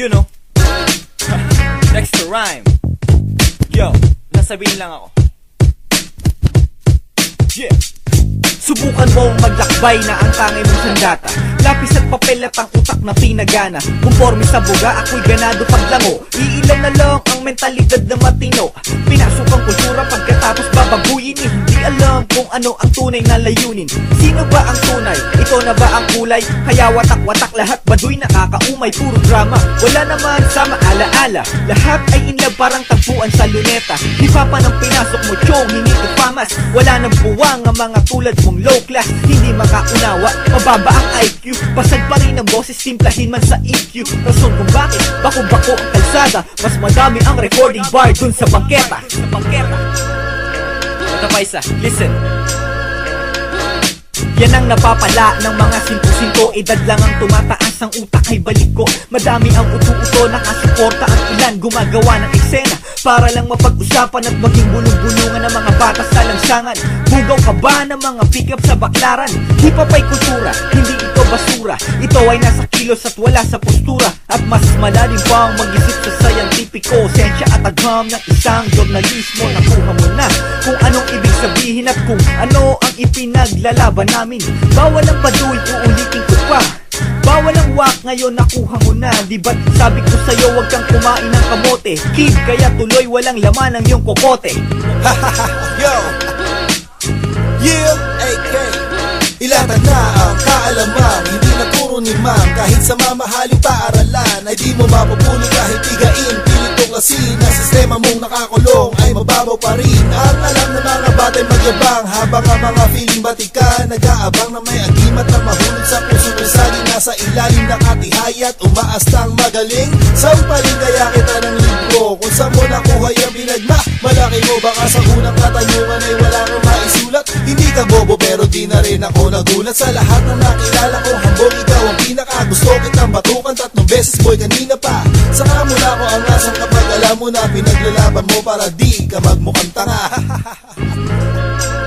You know? Next to rhyme. Yo, nasabihin lang ako. Yeah. Subukan mong maglakbay na ang tangay mong sandata Lapis at papel at ang utak na pinagana Conforme sa buga, ako'y ganado paglango Iilan na lang ang mentalidad na matino Pinasok ang kultura alam kung ano ang tunay na layunin. Sino ba ang tunay? Ito na ba ang kulay? Kaya watak-watak lahat baduy nakakaumay Puro drama, wala naman sa maalaala. Lahat ay in love parang tagpuan sa luneta. Di pa nang pinasok mo chong, hindi ipamas Wala nang buwang ang mga tulad mong low class. Hindi makaunawa, mababa ang IQ Pasag pa rin ang boses, simplahin man sa EQ Rason kung bakit, bako-bako ang kalsada. Mas madami ang recording bar dun sa bangketa. Sa bangketa Ito pa isa, listen. Yan ang napapala ng mga sinto-sinto. Edad lang ang tumataas ang utak ay balik ko. Madami ang uto-uto nakasuporta ang ilan Gumagawa ng eksena. Para lang mapag-usapan At maging bulong-bulungan ng mga bata sa lansangan Bugaw ka ba ng mga pick-up sa baklaran? Hip-hop ay kultura, hindi ito basura. Ito ay nasa kilos at wala sa postura. At mas malalim pa ang mag-isip sa scientifico Sensya at agham ng isang journalismo. Nakuha mo na At kung ano ang ipinaglalaban namin. Bawal ang baduy, uulitin ko pa. Bawal ang wak, ngayon nakuha mo na Di ba't sabi ko sa'yo wag kang kumain ng kamote. Kid, kaya tuloy walang laman ang iyong kokote. Yo! Yeah! AK! Ilatan na ang kaalaman. Hindi na puro ni ma'am. Kahit sa mamahaling paaralan Ay di mo mapupuli kahit tigain Pilit Ang sistema mong nakakulong Ay mababaw pa rin. Ang alam batay magyabang. Habang ang mga feeling batikan Nag-aabang na may agimat na mahulog sa puso ng saging Nasa ilalim ng atihayat Umaastang magaling. Sampaling kaya kita ng libro. Kung saan mo nakuha yung binagma Malaki mo baka sa unang katanungan di na rin ako nagulat Sa lahat ng nakilala ko. Hambog ikaw ang pinaka Gusto kitang batukan. Tatlong beses boy kanina pa. Saka mo na ako ang asang kapag alam mo na Pinaglalaban mo para di ka magmukhang tanga